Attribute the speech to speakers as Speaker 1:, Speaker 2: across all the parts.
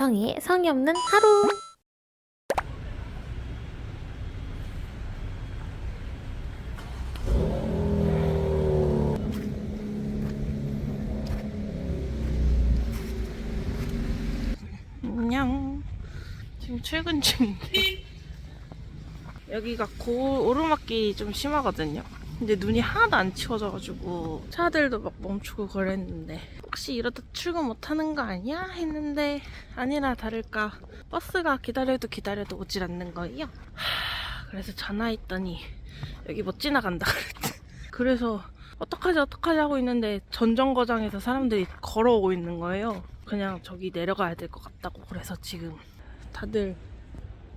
Speaker 1: 성희의 성의 없는 하루.
Speaker 2: 안녕. 지금 출근 중인데 여기가 고 오르막길이 좀 심하거든요. 근데 눈이 하나도 안 치워져가지고 차들도 막 멈추고 그랬는데 혹시 이러다 출근 못하는 거 아니야? 했는데 아니나 다를까 버스가 기다려도 기다려도 오질 않는 거예요. 하, 그래서 전화했더니 여기 못 지나간다 그랬대. 그래서 어떡하지 어떡하지 하고 있는데 전정거장에서 사람들이 걸어오고 있는 거예요. 그냥 저기 내려가야 될 것 같다고 그래서 지금 다들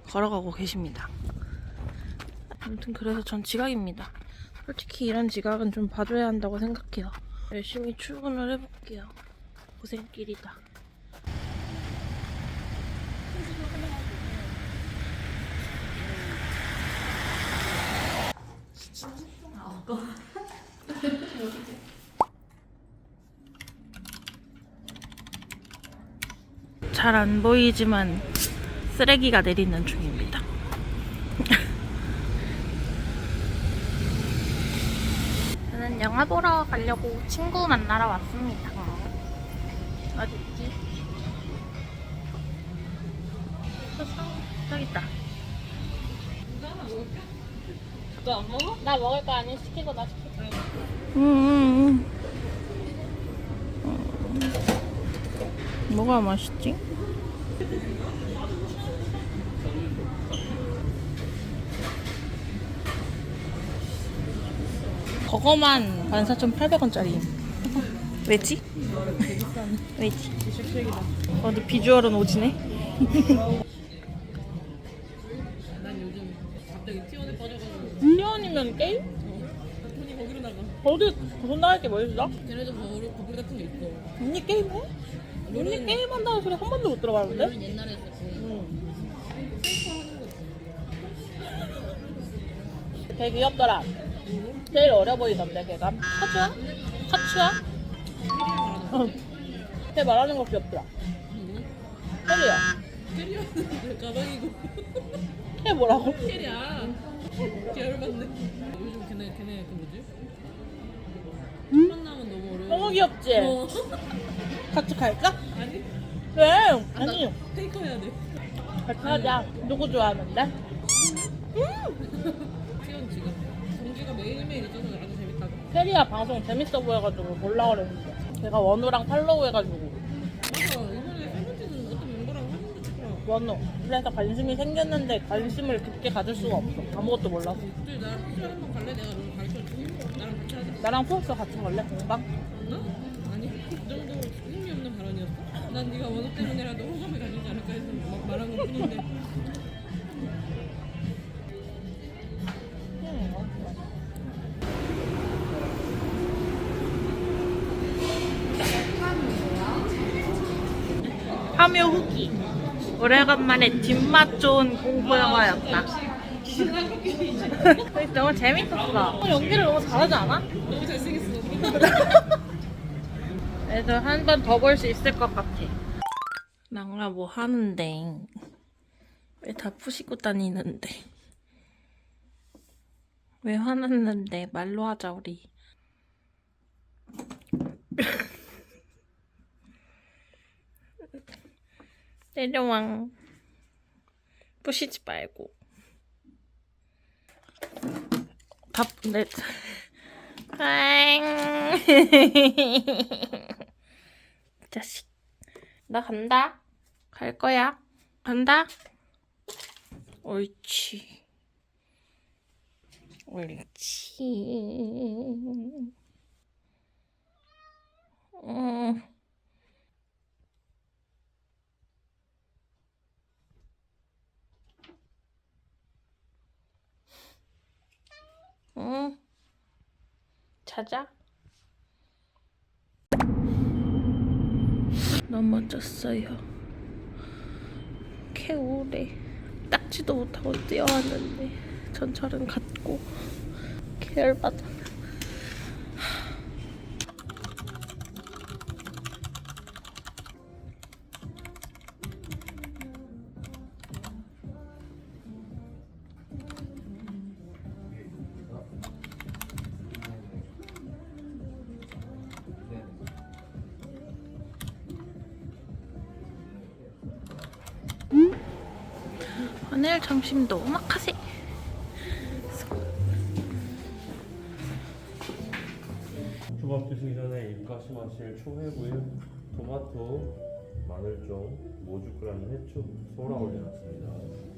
Speaker 2: 걸어가고 계십니다. 아무튼 그래서 전 지각입니다. 솔직히 이런 지각은 좀 봐줘야 한다고 생각해요. 열심히 출근을 해볼게요. 고생길이다. 잘 안 보이지만 쓰레기가 내리는 중입니다.
Speaker 1: 저는 영화 보러 가려고 친구 만나러 왔습니다.
Speaker 2: 어디 있지? 저기 있다. 너안 먹어?
Speaker 1: 나 먹을 거 아니 시키고 나 시키고.
Speaker 2: 음, 뭐가 맛있지? 그거만 14,800원짜리. 왜지? 왜지? 어디 비주얼은 오지네?
Speaker 3: 난 요즘 갑자기 T1에 빠져가지고
Speaker 2: 1년이면 게임?
Speaker 3: 돈이 거기로 나가.
Speaker 2: 어디 돈 나갈 게 뭐 있어?
Speaker 3: 걔네도 거울 거울 같은 게 있어.
Speaker 2: 언니 게임해? 언니 게임 한다는 소리 한 번도 못 들어봤는데?
Speaker 3: 옛날에 했었고.
Speaker 2: 되게 귀엽더라. 제일 어려 보이던데 걔가. 카츠야? 어. 걔 말하는 거 귀엽더라. 캐리야.
Speaker 3: 캐리어는 가방이고
Speaker 2: 걔 뭐라고?
Speaker 3: 캐리야. 계열 받네. 요즘 걔네 걔네 그 뭐지?
Speaker 2: 음?
Speaker 3: 첫 나면 너무 어려워.
Speaker 2: 너무 귀엽지?
Speaker 3: 어.
Speaker 2: 같이 갈까?
Speaker 3: 아니
Speaker 2: 왜? 아니.
Speaker 3: 페이커 해야 돼.
Speaker 2: 같이 하자. 누구 좋아하는데?
Speaker 3: T1 지금 정지가 매일매일 있어서 아주 재밌다고.
Speaker 2: 캐리야 방송 재밌어 보여가지고 몰라 그랬는데. 걔가 원우랑 팔로우 해가지고.
Speaker 3: 맞아 이번에 세 번째는 어떤 멤버랑 한 번도 찍더라.
Speaker 2: 원우. 그래서 관심이 생겼는데 관심을 깊게 가질 수가 없어. 아무것도 몰라서.
Speaker 3: 그때 나랑 T1 한번 갈래? 내가 너 가르쳐줄게. 나랑 같이 하자.
Speaker 2: 나랑 포스터 같이 갈래? 공방?
Speaker 3: 나? 아니 그 정도로 의미 없는 발언이었어? 난 네가 원호 때문에라도 호감을 가지지 않을까 해서 막 말한 것 뿐인데
Speaker 2: 파묘 후기. 오래간만에 뒷맛 좋은 공포 영화였다. 너무 재밌었어. 어, 연기를 너무 잘하지 않아?
Speaker 3: 너무 잘생겼어
Speaker 2: 그래서 한 번 더 볼 수 있을 것 같아. 낭라 뭐 하는데? 왜 다 푸시고 다니는데? 왜 화났는데? 말로 하자, 우리. 내려왕. 부시지 말고. 답, 네. 앙. 자식. 나 간다. 갈 거야. 간다. 옳지. 옳지. 음. 응. 자자. 넘어졌어요. 개울에 닦지도 못하고 뛰어왔는데 전철은 갔고 계열받아. 오늘 점심도 오마카세.
Speaker 4: 초밥 드시기 전에 입가심 하실 초회구이, 토마토, 마늘종, 모주크라는 해초, 소라 올려놨습니다.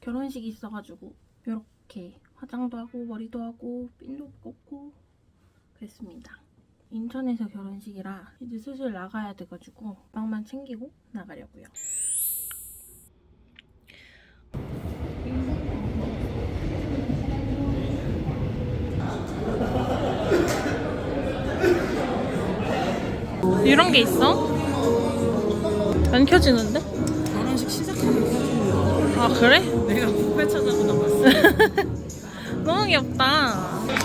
Speaker 2: 결혼식이 있어가지고 이렇게 화장도 하고 머리도 하고 핀도 꽂고 그랬습니다. 인천에서 결혼식이라 이제 슬슬 나가야 돼가지고 빵만 챙기고 나가려고요. 이런 게 있어? 안 켜지는데? 아 그래?
Speaker 3: 내가 북배 찾아보다 봤어.
Speaker 2: 너무 귀엽다.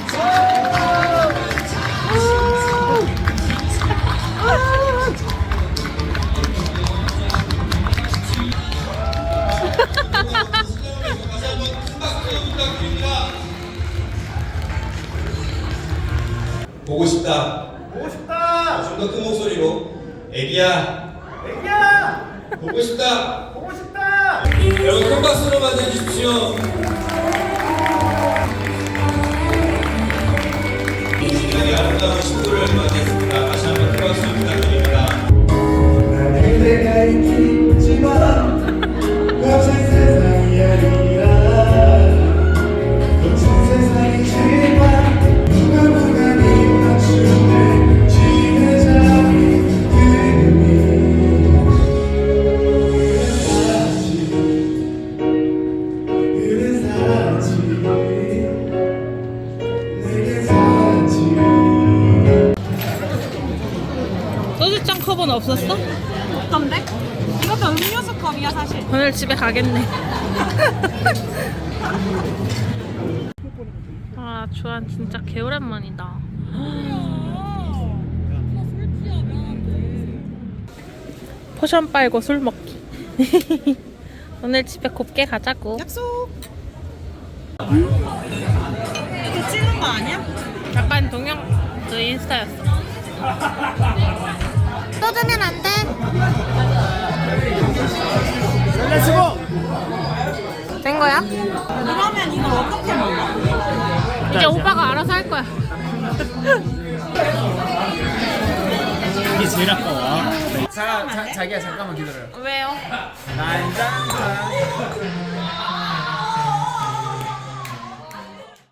Speaker 5: 보고 싶다. 보고 싶다. 좀 더 큰 목소리로. 애기야. 애기야. 보고 싶다. 여러분 큰 박수로 맞이해 주십시오. 이 시간이 아름다운 신부를 맞이했습니다. 다시 한번 큰 박수 부탁드립니다.
Speaker 2: 없었어?
Speaker 3: 어떤데? 이것도 음료수 컵이야 사실.
Speaker 2: 오늘 집에 가겠네. 아, 주한 진짜 개오랜만이다. 포션 빨고 술 먹기. 오늘 집에 곱게 가자고.
Speaker 3: 약속. 이거 찍는 거 아니야?
Speaker 2: 약간 동영 그 인스타였어.
Speaker 1: 떠주면 안 돼. 된 거야?
Speaker 3: 그러면 이걸 어떻게 먹어?
Speaker 2: 이제 오빠가 알아서 할 거야.
Speaker 6: 이게 제일 아까워. 자, 자, 자기야 잠깐만 기다려.
Speaker 2: 왜요?
Speaker 6: 난장판.